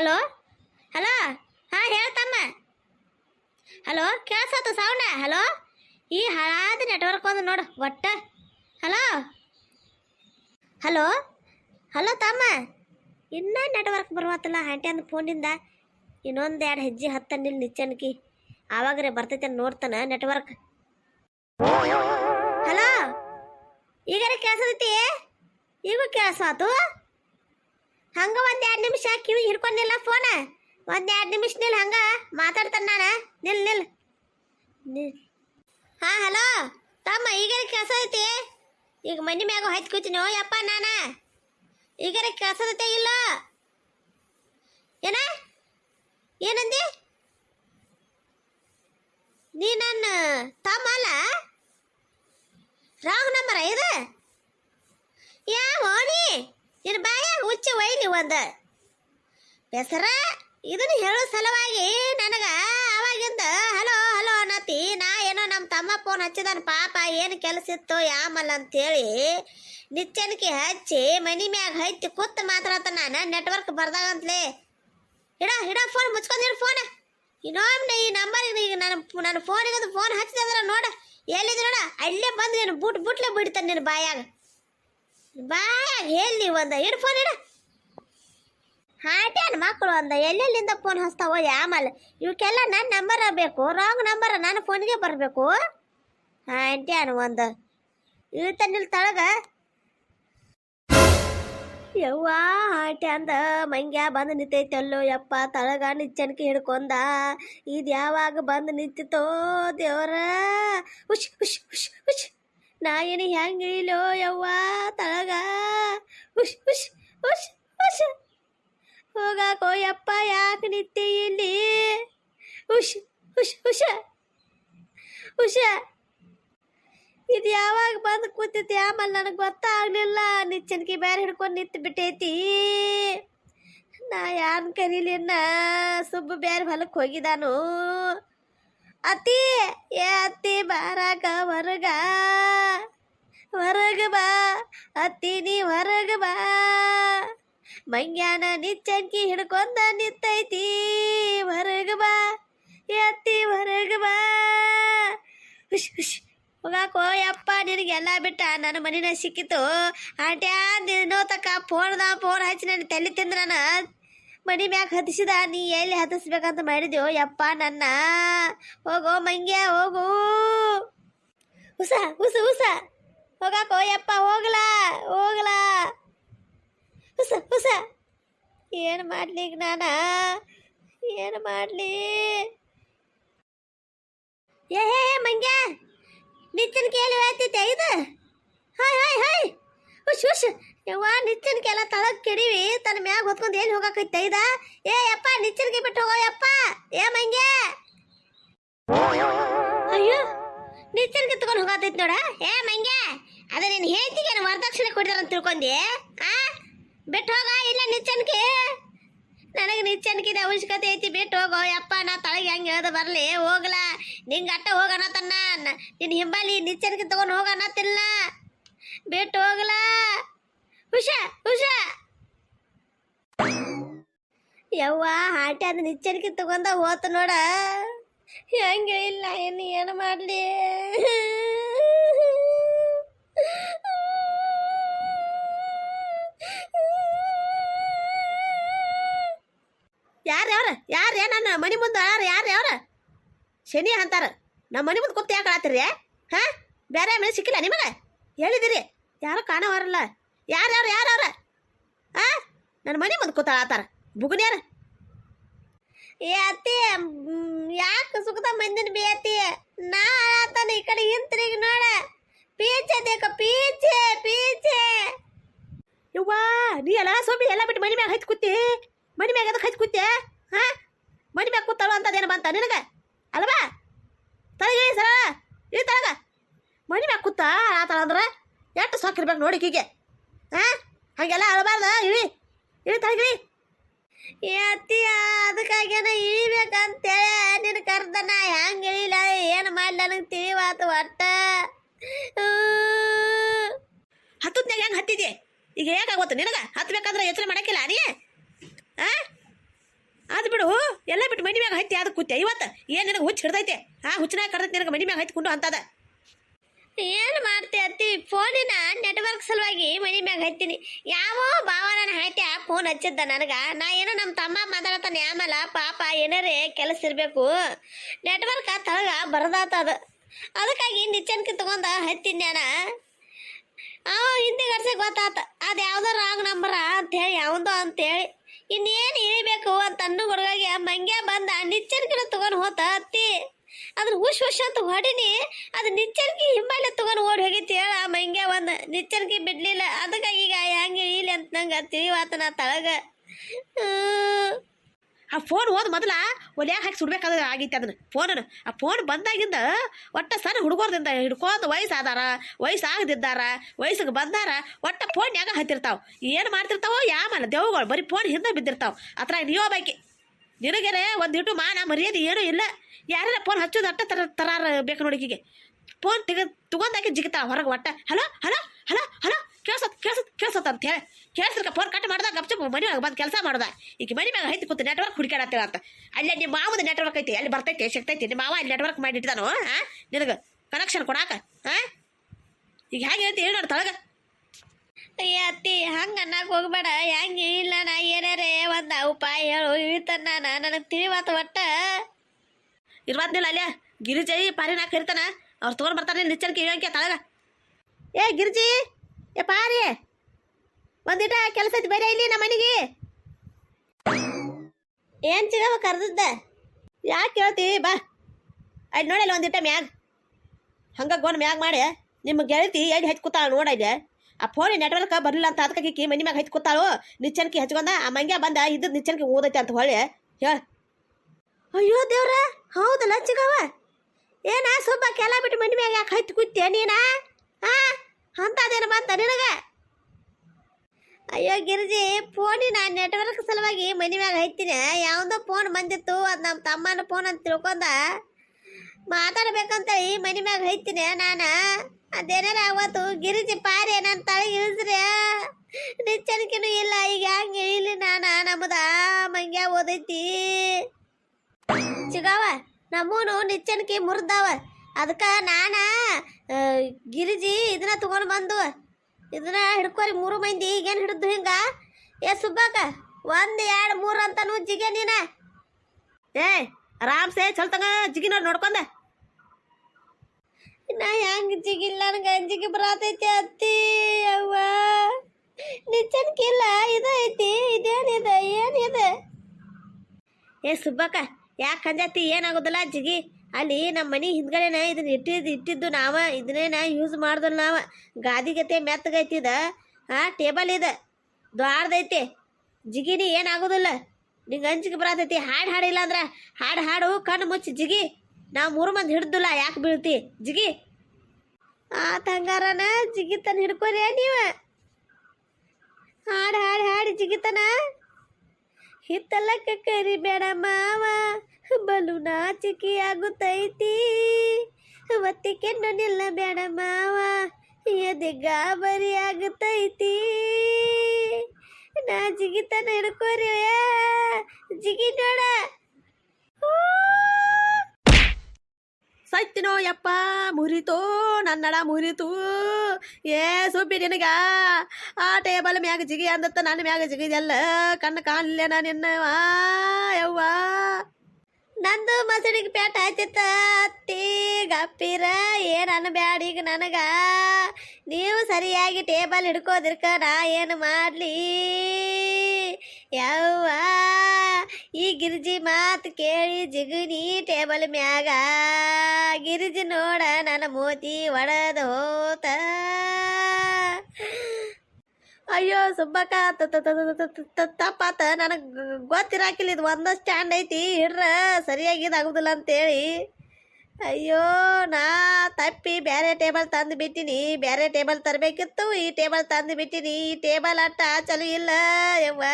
Hello? Hello? ಹಾಂ ಹೇಳ್ತಮ್ಮ hello ಕೇಳಿಸತ್ತು ಸೌಂಡ? Hello? ಈ ಹಳಾದ network ಒಂದು ನೋಡು, ಒಟ್ಟ. ಹಲೋ? ಹಲೋ? ಹಲೋ ತಮ್ಮ. ಇನ್ನೂ ನೆಟ್ವರ್ಕ್ ಬರುವತ್ತಲ್ಲ, ಆಂಟಿ ಅಂದ ಫೋನಿಂದ ಇನ್ನೊಂದು ಎರಡು ಹೆಜ್ಜೆ ಹತ್ತನಿಲ್ ನಿಚ್ಚನ್ಕಿ. ಆವಾಗ್ರೆ ಬರ್ತೈತೆ ನೋಡ್ತಾನ ನೆಟ್ವರ್ಕ್ ಹಲೋ? ಈಗಾರ ಕೇಳಿಸತೈತಿ ಈಗೂ ಕೇಳಿಸ್ವಾತು ಹಂಗ ಒಂದ್ ಎರಡು ನಿಮಿಷ ಕಿವಿ ಹಿಡ್ಕೊಂಡಿಲ್ಲ ಫೋನ ಒಂದ್ ಎರಡು ನಿಮಿಷ ನಿಲ್ ಹಂಗ ಮಾತಾಡ್ತಾನ ನಾನು. ನಿಲ್ ನಿಲ್. ಹಾ, ಹಲೋ. ತಮ್ಮ, ಈಗರ ಕೆಲಸ ಐತಿ? ಈಗ ಮನೆ ಮ್ಯಾಗ ಹಚ್ಚಿ ಕೂತಿನೋ. ಯಪ್ಪ, ನಾನ. ಈಗರ ಕೇಳಿಸತೈತೆ ಇಲ್ಲ? ಏನ? ಏನಂದಿ? ನೀ ನನ್ನ ತಮ್ಮ ಅಲ್ಲ? ರಾಂಗ್ ನಂಬರ ಇದು? ಯಾವ ನೀ ನಿನ್ನ ಹುಚ್ಚಿ ಒಯ್ಲಿ ಒಂದು. ಹೆಸರ ಇದನ್ನ ಹೇಳೋ ಸಲುವಾಗಿ ನನಗ ಅವಾಗಿಂದ ಹಲೋ ಹಲೋ ಅನ್ನತಿ. ನಾ ಏನೋ ನಮ್ಮ ತಮ್ಮ ಫೋನ್ ಹಚ್ಚಿದಾನ, ಪಾಪ ಏನು ಕೆಲಸ ಇತ್ತು ಯಾಮಲ್ಲ ಅಂತೇಳಿ ನಿಚ್ಚನಿಕೆ ಹಚ್ಚಿ ಮನಿ ಮ್ಯಾಗ ಹಚ್ಚಿ ಕೂತ್ ಮಾತಾಡತ್ತ ನಾನು ನೆಟ್ವರ್ಕ್ ಬರ್ದಾಗಂತ್ಲೇ. ಹಿಡ ಹಿಡ ಫೋನ್ ಮುಚ್ಕೊಂಡಿರು ಫೋನ್ ಇನ್ನೊಮ್ಮೆ ಈ ನಂಬರ್ ಈಗ ನನ್ನ ನನ್ನ ಫೋನಿಗೆ ಫೋನ್ ಹಚ್ಚಿದ್ರೆ ನೋಡ. ಎಲ್ಲಿದೆ ನೋಡ, ಅಲ್ಲೇ ಬಂದು ನೀನು ಬುಟ್, ಬುಟ್ಲೆ ಬಿಡ್ತಾನೆ ನಿನ್ನ ಬಾಯಾಗ. ಬಾಯಾಗ ಎಲ್ಲಿ ಒಂದ ಇಡು ಫೋನ್ ಇಡ. ಹಾಟ್ಯಾನ ಮಕ್ಕಳು ಒಂದ, ಎಲ್ಲೆಲ್ಲಿಂದ ಫೋನ್ ಹಚ್ತಾವ ಆಮೇಲೆ. ಇವಕ್ಕೆಲ್ಲ ನನ್ನ ನಂಬರ್ ಬೇಕು ರಾಂಗ್ ನಂಬರ್ ನನ್ನ ಫೋನ್ಗೆ ಬರಬೇಕು. ಹಾಟ್ಯಾನ ಒಂದು. ಇಳ್ತಾನಿಲ್ ತಳಗ ಯವ್ವ ಹಾಟೆ ಅಂದ ಮಂಗ್ಯ ಬಂದು ನಿಂತೈತಲ್ಲೋ ಯಪ್ಪ, ತಳಗ ನಿಚ್ಚನ್ಕೆ ಹಿಡ್ಕೊಂಡ ಇದು ಯಾವಾಗ ಬಂದು ನಿಂತಿತೋ ದೇವ್ರ. ಹುಷ್ ಹುಷ್ ಹುಷ್ ಹುಷ್. ನಾ ಏನು ಹೆಂಗೆ ಇಲ್ಲೋ ಯವ್ವ ತಳಗ? ಹುಷ್ ಹುಷ್ ಹುಷ್ ಹುಷ್. ಹೋಗಾಕೋ ಯಪ್ಪ, ಯಾಕೆ ನಿತ್ತಿ ಇಲ್ಲಿ? ಹುಷ್ ಹುಷ್, ಹುಷ. ಹುಷ. ಇದು ಯಾವಾಗ ಬಂದು ಕೂತೈತಿ ಆಮೇಲೆ ನನಗೆ ಗೊತ್ತಾಗ್ಲಿಲ್ಲ. ನಿಚ್ಚನ್ಕಿ ಬೇರೆ ಹಿಡ್ಕೊಂಡು ನಿಂತು ಬಿಟ್ಟೈತಿ. ನಾ ಯಾರನ್ನ ಕರೀಲಿನ್ನ ಸುಬ್ಬು ಬೇರೆ ಹೊಲಕ್ಕೆ ಹೋಗಿದಾನು. ಅತ್ತಿ ಏ ಅತ್ತಿ ಬಾರಾಕ ಹೊರಗ. ಹೊರಗ ಬಾ ಅತ್ತಿ ನೀ ಹೊರಗ ಬಾ. ಮಂಗ್ಯಾನ ನಿಚ್ಚಂಕಿ ಹಿಡ್ಕೊಂಡ ನಿಂತೈತಿ. ಹೊರಗ ಬಾ, ಏ ಅತ್ತಿ ಹೊರಗ ಬಾ. ಹುಷ್ ಹುಷ್. ಹೋಗಾಕೋ, ಯಪ್ಪ ನಿನಗೆಲ್ಲ ಬಿಟ್ಟ ನನ್ನ ಮನೇನ ಸಿಕ್ಕಿತು. ಆಟ್ಯಾ ನಿನ್ನೋ ತಕ್ಕ ಫೋನ್ದ ಫೋನ್ ಹಚ್ಚಿ ನನ್ನ ತಲೆ ತಿಂದ್ರ ನಾನು. ಮನಿ ಮ್ಯಾಗ ಹತ್ತಿಸಿದ, ನೀ ಎಲ್ಲಿ ಹತ್ತಿಸ್ಬೇಕಂತ ಮಾಡಿದ್ಯೋ, ಯಪ್ಪ ನನ್ನ. ಹೋಗೋ ಮಂಗ್ಯ, ಹೋಗು. ಉಸ ಉಸ ಉಸ ಹೋಗಾಕೋ, ಯಪ್ಪ, ಹೋಗ್ಲಾ, ಹೋಗ್ಲ. ಉಸ ಉಸ ಏನು ಮಾಡ್ಲಿ ಈಗ ಏನು ಮಾಡ್ಲಿ? ಏ, ಹೇ, ಮಂಗ್ಯ ನಿಚ್ಚನ ಕೇಳಿ ಹೇಳ್ತೈತೆ ಇದು? ಹಾಯ್ ಹಾಯ್ ಹಾಯ್. ಹುಷ್ ಹುಷ್. ಯವ್ವ ನಿಚ್ಚನ್ಕೆಲ್ಲ ತಳಗ್ ಕೆಡಿವಿ ತನ್ನ ಮ್ಯಾಗ ಹೊತ್ಕೊಂಡು ಏನು ಹೋಗಕೈತೆ ಇದ? ಏ, ಯಪ್ಪ ನಿಚ್ಚನ್ಗೆ ಬಿಟ್ಟು ಹೋಗೋ, ಯಪ್ಪ. ಏ, ಮಂಗೆ. ಅಯ್ಯೋ ನಿಚ್ಚನ್ಗೆ ತಗೊಂಡು ಹೋಗತೈತಿ ನೋಡ. ಏ, ಮಂಗೆ, ಅದ ನಿನ್ನ ಹೇಳ್ತಿಗೆ ವರದಕ್ಷಿಣೆ ಕೊಡ್ತಾರ ಅಂತ ತಿಳ್ಕೊಂಡಿ, ಆ? ಬಿಟ್ಟು ಹೋಗ, ಇಲ್ಲ ನಿಚ್ಚನ್ಕೆ. ನನಗೆ ನಿಚ್ಚನ್ಕಿದ, ಅವಶ್ಯಕತೆ ಐತಿ, ಬಿಟ್ಟು ಹೋಗೋ. ಯಪ್ಪ, ನಾ ತಳಗೆ ಹೆಂಗೆ ಹೇಳ್ದ ಬರಲಿ, ಹೋಗ್ಲ. ನಿಂಗೆ ಅಟ್ಟ ಹೋಗೋಣ ತನ್ನ ನಿನ್ನ ಹಿಂಬಾಲಿ ನಿಚ್ಚನ್ಕಿ ತಗೊಂಡು ಹೋಗೋಣ ತಿಲ್ಲ ಬಿಟ್ಟು ಹುಷ ಹುಷ. ಯವ್ವ ಹಾಟೆ ಅದನ್ನ ನಿಚ್ಚನ್ಕಿ ತಗೊಂಡ ಹೋತ ನೋಡ. ಹೆಂಗೆ ಇಲ್ಲ ಏನು ಏನು ಮಾಡಲಿ? ಯಾರು ಯಾವ್ರ ಯಾರು ಯಾ ನನ್ನ ಮನಿ ಮುಂದೆ ಯಾರು ಯಾರು? ಶನಿ ಅಂತಾರ. ನಮ್ಮ ಮನಿ ಮುಂದೆ ಕೂತ್ ಯಾಕೆ ಹಾ? ಬೇರೆ ಮನೆ ಸಿಕ್ಕಿಲ್ಲ ನಿಮಗೆ? ಹೇಳಿದಿರಿ. ಯಾರು ಕಾಣವರಲ್ಲ. ಯಾರು ಯಾರು ಆ? ನನ್ನ ಮನೆ ಮುಂದೆ ಕೂತಾಳ ಆತಾರ ಬುಗುನ್ಯಾರ ಏ ಯಾಕೆ ಸುಖದ ಮಂದಿನ ಬಿ ಅತ್ತಿ? ನಾ ಆತಾನ ಈ ಕಡೆ ಹಿಂತಿರುಗಿ ನೋಡ. ಪೀಚೆ ದೇಕ ಪೀಚೆ ಪೀಚೆ. ಯವ್ವಾ, ನೀ ಎಲ್ಲ ಸೋಬಿ ಎಲ್ಲ ಬಿಟ್ಟು ಮನೆ ಮ್ಯಾಗ ಹಚ್ಚಿ ಕೂತಿ? ಮನಿ ಮ್ಯಾಗ ಅದಕ್ಕೆ ಹಚ್ಚಿ ಕೂತೆ? ಹಾ ಮನಿ ಮ್ಯಾಗ ಕೂತಾಳು ಅಂತದೇನು ಬಂತ ನಿನಗೆ? ಅಲ್ವಾ? ತಳಗೆ ಸರ ಈ ತಳಗ. ಮನಿ ಮ್ಯಾಗ ಕೂತ ಆತಳ ಅಂದ್ರೆ ಎಷ್ಟು ಸೊಕ್ಕಿರ್ಬೇಕು ನೋಡಿ ಕೀಗೆ ಹಾ? ಹಾಗೆಲ್ಲ ಇಳಿ. ಇಳಿ ತಳಗಿಳಿ ಏ ಅತ್ತಿಯ ಅದಕ್ಕಾಗೇನ ಇಳಿಬೇಕಂತೇಳಿ. ನಿನ್ನ ಕರ್ದನ ಹೆಂಗೆ ಇಳಿಲ? ಏನು ಮಾಡ್ಲಿ? ನನಗೆ ತಿಳಿವಾತು ಒಟ್ಟ. ಹತ್ತದ್ನಾಗ ಹೆಂಗೆ ಹತ್ತಿದೆ ಈಗ ಹೇಗಾಗುತ್ತೆ ನಿನಗೆ? ಹತ್ತಬೇಕಾದ್ರೆ ಯೋಚನೆ ಮಾಡಕ್ಕಿಲ್ಲ ನೀ? ಆ? ಎಲ್ಲ ಬಿಟ್ಟು ಮನಿ ಮ್ಯಾಗ ಹತ್ತಿ ಅದಕ್ಕೆ ಕೂತೆ ಇವತ್ತು ಏನು ನಿನಗೆ ಹುಚ್ಚು ಹಿಡ್ದೈತೆ? ಆ ಹುಚ್ಚನಾಗ ಕಡ್ದೈತೆ ನಿನಗೆ ಮನಿ ಮ್ಯಾಗ ಹತ್ಕೊಂಡು ಅಂತದ. ಏನು ಮಾಡ್ತಿ ಅತ್ತಿ? ಫೋನಿನ ನೆಟ್ವರ್ಕ್ ಸಲುವಾಗಿ ಮನಿ ಮ್ಯಾಗ ಹತ್ತೀನಿ ಯಾವ ಭಾವ ನನ್ನ ಹಾಟ್ಯ ಫೋನ್ ಹಚ್ಚಿದ್ದ ನನಗ. ನಾ ಏನೋ ನಮ್ಮ ತಮ್ಮ ಮಾತಾಡತಾನೆ ಆಮೇಲೆ ಪಾಪ ಏನಾರೇ ಕೆಲಸ ಇರಬೇಕು. ನೆಟ್ವರ್ಕ್ ತಳಗ ಬರದಾತದ ಅದಕ್ಕಾಗಿ ನಿಚ್ಚನ್ಕಿ ತಗೊಂಡ ಹತ್ತೀನಿ ನಾನು. ಅವ ಹಿಂದೆ ಗಡ್ಸಿ ಗೊತ್ತಾತ. ಅದು ಯಾವುದೋ ರಾಂಗ್ ನಂಬರ ಅಂತ ಹೇಳಿ ಯಾವ್ದೋ ಅಂತೇಳಿ. ಇನ್ನೇನು ಇಳಿಬೇಕು ಅಂತ ಅನ್ನು ಹುಡುಗಾಗಿ ಮಂಗ್ಯ ಬಂದ ನಿಚ್ಚನ್ಕಿನ ತಗೊಂಡು ಹೋತ ಅತ್ತಿ. ಅದನ್ನ ಹುಷ್ ಹುಷ್ ಅಂತ ಹೊಡಿನಿ. ಅದು ನಿಚ್ಚರ್ಗಿ ಹಿಂಬಾಲೆ ತಗೊಂಡು ಓಡಿ ಹೋಗಿತ್ತು. ಹೇಳ ಮಂಗ್ಯ ಒಂದು ನಿಚ್ಚರ್ಗಿ ಬಿಡ್ಲಿಲ್ಲ. ಅದಕ್ಕಾಗಿ ಈಗ ಹೆಂಗೆ ಇಲ್ಲಿ ಅಂತ ನಂಗೆ ತಿಳಿವಾತ ನಾ ತಳಗ. ಆ. ಫೋನ್ ಹೋದ ಮೊದಲ ಒಲ್ಯಾಗ ಹಾಕಿ ಸುಡ್ಬೇಕಾದ ಆಗೈತೆ ಅದನ್ನ ಫೋನನ್ನು. ಆ ಫೋನ್ ಬಂದಾಗಿಂದ ಒಟ್ಟ ಸಣ್ಣ ಹುಡುಗರ್ದಿಂದ ಹಿಡ್ಕೊಂಡ್ ವಯಸ್ಸಾದಾರ, ವಯಸ್ಸಾಗದಿದ್ದಾರ, ವಯಸ್ಸಿಗೆ ಬಂದಾರ, ಒಟ್ಟ ಫೋನ್ಯಾಗ ಹತ್ತಿರ್ತಾವ. ಏನು ಮಾಡ್ತಿರ್ತಾವೋ, ಯಾಮಲ್ಲ, ದೇವ್ಗಳು ಬರೀ ಫೋನ್ ಹಿಂದೆ ಬಿದ್ದಿರ್ತಾವ. ಅತ್ರ ನೀವೋ ಬಾಕಿ ನಿನಗೆರೆ ಒಂದಿಟ್ಟು ಮಾನ ಮರ್ಯಾದೆ ಏನೂ ಇಲ್ಲ. ಯಾರ ಫೋನ್ ಹಚ್ಚೋದು ಅಟ್ಟ ತರ ತರಾರ ಬೇಕು ನೋಡಿಕೆಗೆ ಫೋನ್ ತೆಗೆ ತಗೊಂಡಾಕಿ ಜಿಗಿತಾಳ ಹೊರಗೆ ಒಟ್ಟ. ಹಲೋ ಹಲೋ ಹಲೋ ಹಲೋ, ಕೇಳ್ಸತ್ ಕೇಳ್ಸತ್ ಕೇಳ್ಸತ್ ಅಂತ ಹೇಳಿ. ಕೇಳಿಸ್ರಕ ಫೋನ್ ಕಟ್ ಮಾಡ್ದಾಗ ಗಪ್ಚು ಮನೆ ಮ್ಯಾಗ ಬಂದು ಕೆಲಸ ಮಾಡ್ದ. ಈಗ ಮನೆ ಮ್ಯಾಗ ಐತಿ ಕೂತು ನೆಟ್ವರ್ಕ್ ಹುಡುಕಾಡತ್ತೇಳ ಅಂತ. ಅಲ್ಲೇ ನಿಮ್ಮ ಮಾವದ ನೆಟ್ವರ್ಕ್ ಐತಿ, ಅಲ್ಲಿ ಬರ್ತೈತಿ, ಸಿಗ್ತೈತಿ. ನಿಮ್ಮ ಮಾವ ಅಲ್ಲಿ ನೆಟ್ವರ್ಕ್ ಮಾಡಿ ಇಟ್ಟಿದಾನು ಹಾಂ ನಿನಗೆ ಕನೆಕ್ಷನ್ ಕೊಡಾಕ ಹಾಂ ಈಗ ಹೇಗೆ ಹೇಳ್ತಿ ಹೇಳಿ ನೋಡಿ ತಳಗ. ಅಯ್ಯ ಅತ್ತಿ, ಹಂಗ ಅನ್ನಕ್ ಹೋಗ್ಬೇಡ. ಹೆಂಗ ಇಲ್ಲ ನಾ, ಏನಾರೇ ಒಂದ ಉಪಾಯ ಹೇಳು, ಇಳಿತಾನ ನಾನು? ನನಗೆ ತಿಳಿವಾತ ಒಟ್ಟ. ಇರ್ವಾದ್ನಿಲ್ಲ ಅಲ್ಲೇ ಪಾರಿ ನಾಕ್ ಇರ್ತಾನ ಅವ್ರು ತಗೊಂಡ್ ಬರ್ತಾರೆ ನಿಚ್ಚನ್ಕೆ ಇಳಂಕೆ ತಳಗ. ಏ ಗಿರಿಜಿ, ಏ ಪಾರಿ. ಒಂದಿಟ ಕೆಲಸ ಐತಿ, ಬೇರೆ ಇಲ್ಲಿ ನಮ್ಮ ಮನೆಗೆ. ಏನ್ ಚಿಗವ ಕರ್ದದ್ದ? ಯಾಕೆ ಕೇಳ್ತಿ? ಬಾ. ಅಲ್ಲಿ ನೋಡಲ್ಲ ಒಂದಿಟ ಮ್ಯಾಗ್. ಹಂಗ ಗೋನ್ ಮ್ಯಾಗ್ ಮಾಡಿ. ನಿಮ್ಮ ಗೆಳತಿ ಎಲ್ಲಿ ಹೆಚ್ಚು ಕೂತಾಳ ಆ ಫೋನ್ ನೆಟ್ವರ್ಕ್ ಬರಲಿಲ್ಲ ಅಂತ ಅದಕ್ಕೆ ಮನಿ ಮ್ಯಾಗ ಹಚ್ಚಿ ಕೂತಾಳು ನಿಚ್ಚನ್ಕಿ ಹಚ್ಕೊಂಡ, ಆ ಮಂಗ್ಯ ಬಂದ ಇದ್ದದ್ ನಿಚ್ಚನ್ಕಿ ಓದೈತೆ ಅಂತ ಹೊಳೆ ಹೇಳ. ಅಯ್ಯೋ ದೇವ್ರ ಹೌದಲ್ಲ ಚಿಗವ ಏನ ಸುಬ್ಬ ಕೆಲ ಬಿಟ್ಟು ಮನಿ ಮ್ಯಾಗ ಯಾಕೆ ಹತ್ತಿ ಕೂತ್ಯ ನೀನ? ಆ ಅಂತದೇನ ಬಂತ ನಿನಗ? ಅಯ್ಯೋ ಗಿರಿಜಿ ಫೋನಿನ ನೆಟ್ವರ್ಕ್ ಸಲುವಾಗಿ ಮನಿ ಮ್ಯಾಗ ಹೈತೀನಿ. ಯಾವ್ದೋ ಫೋನ್ ಬಂದಿತ್ತು, ಅದು ನಮ್ಮ ತಮ್ಮನ ಫೋನ್ ಅಂತ ತಿಳ್ಕೊಂಡ ಮಾತಾಡ್ಬೇಕಂತೇಳಿ ಮನಿ ಮ್ಯಾಗ ಹೈತೀನಿ ನಾನು. ಅದೇನಾರ ಅವತ್ತು ಗಿರಿಜಿ ಪಾರಿ ನನ್ನ ತಳಗೆ ಇಳಿಸ್ರಿ ಇಲ್ಲ, ಈಗ ಹಂಗೆ ಇಲ್ಲಿ ನಾನು ನಮ್ಮದ ಮಂಗ್ಯ ಓದೈತಿ. ಚಿಗವ ನಮ್ಮೂನು ನಿಚ್ಚನಕಿ ಮುರಿದಾವ. ಅದಕ್ಕೆ ನಾನ ಗಿರಿಜಿ ಇದನ್ನ ತಗೊಂಡು ಬಂದು, ಇದನ್ನ ಹಿಡ್ಕೋರಿ ಮೂರು ಮಂದಿ, ಈಗೇನು ಹಿಡಿದು ಹಿಂಗ? ಏ ಸುಬ್ಬಾಕ ಒಂದ್, ಎರಡು, ಮೂರು ನೂ ಜಿಗೆ ನೀನ ಏ, ಆರಾಮ್ಸೆ ಚಲ್ತಂಗ ಜಿಗಿನ ನೋಡ್ಕೊಂಡ. ನಾ ಹೆಂಗ್ ಜಿಗಿಲ್ಲ ನನಗೆ ಅಂಜಿಗೆ ಬರತೈತಿ ಅತ್ತಿ, ಅವ್ವ? ನಿಚ್ಚನ್ಕಿಲ್ಲ, ಇದೈತಿ, ಇದೇನಿದೆ, ಏನಿದೆ? ಏ ಸುಬ್ಬಕ್ಕ, ಯಾಕೆ ಕಂಜಾತಿ ಏನಾಗೋದಿಲ್ಲ ಜಿಗಿ? ಅಲ್ಲಿ ನಮ್ಮ ಮನೆ ಹಿಂದ್ಗಡೆನ ಇದನ್ನ ಇಟ್ಟಿದ್ದು ಇಟ್ಟಿದ್ದು ನಾವ, ಇದನ್ನೇನ ಯೂಸ್ ಮಾಡ್ದಲ್ ನಾವ. ಗಾದಿಗತೆ ಮೆತ್ತಗೈತಿದ ಹಾ ಟೇಬಲ್ ಇದೆ. ದ್ವಾರದೈತಿ. ಜಿಗಿನಿ ಏನಾಗೋದಿಲ್ಲ? ನಿಂಗೆ ಅಂಜಿಗೆ ಬರತೈತಿ. ಹಾಡು ಹಾಡಿಲ್ಲ ಅಂದ್ರೆ ಹಾಡು ಹಾಡು ಕಣ್ಣು ಮುಚ್ಚಿ ಜಿಗಿ. ನಾವು ಮೂರು ಮಂದಿ ಹಿಡ್ದಿಲ್ಲ, ಯಾಕೆ ಬೀಳ್ತಿ? ಜಿಗಿ. ಆ ತಂಗಾರನ ಜಿಗಿತನ ಹಿಡ್ಕೊರಿ ನೀವ. ಹಾಡು ಹಾಡು, ಹಾಡಿ ಜಿಗಿತನ. ಹಿತ್ತಲಕ್ಕ ಕರಿ ಬೇಡ ಮಾವ ಬಲು ನಾಚಿಕೆ ಆಗುತ್ತೈತಿ ಒತ್ತಿಕೆಂಡು ನಿಲ್ಲ ಬೇಡ ಮಾವ, ಎದೆ ಗಾಬರಿ ಆಗುತ್ತೈತಿ ನಾ ಜಿಗಿತನ ಹಿಡ್ಕೋರಿ ಜಿಗಿ ನೋಡ. ಸತ್ತಿನೋ ಯಪ್ಪ, ಮುರಿತು, ನನ್ನಡ ಮುರಿತು. ಏ ಸುಬ್ಬಿ ನಿನಗ, ಆ ಟೇಬಲ್ ಮ್ಯಾಗ ಜಿಗಿ ಅಂದತ್ತ, ನನ್ನ ಮ್ಯಾಗ ಜಿಗಿದೆಲ್ಲ, ಕಣ್ಣು ಕಾಣಲೇನ ನಿನ್ನ, ಯವ್ವಾ. ನಂದು ಮಸಡಿಗೆ ಪೇಟ ಆಯ್ತಿತ್ತ? ಗಪ್ಪಿರ, ಏನ್ ಅನ್ಬ್ಯಾಡ ಈಗ ನನಗ? ನೀವು ಸರಿಯಾಗಿ ಟೇಬಲ್ ಹಿಡ್ಕೋದಿರ್ಕ ನಾ ಏನು ಮಾಡ್ಲಿ? ಯವ್ವ, ಈ ಗಿರಿಜಿ ಮಾತು ಕೇಳಿ ಜಿಗುನಿ ಟೇಬಲ್ ಮ್ಯಾಗ. ಗಿರಿಜಿ ನೋಡ ನನ್ನ ಮೋತಿ ಒಡದ ಹೋತ. ಅಯ್ಯೋ, ಸುಬ್ಬಕ್ಕ ತಪ್ಪಾತ ನನಗೆ ಗೊತ್ತಿರಾಕಿಲ್ಲ, ಇದು ಒಂದ ಸ್ಟ್ಯಾಂಡ್ ಐತಿ ಹಿಡ್ರ ಸರಿಯಾಗಿ ಇದಾಗುದಿಲ್ಲ ಅಂತೇಳಿ. ಅಯ್ಯೋ, ನಾ ತಪ್ಪಿ ಬೇರೆ ಟೇಬಲ್ ತಂದು ಬಿಟ್ಟಿನಿ ಬೇರೆ ಟೇಬಲ್ ತರಬೇಕಿತ್ತು, ಈ ಟೇಬಲ್ ತಂದು ಬಿಟ್ಟಿನಿ, ಈ ಟೇಬಲ್ ಅಟ್ಟ ಚಲೋ ಇಲ್ಲ ಯವ್ವ.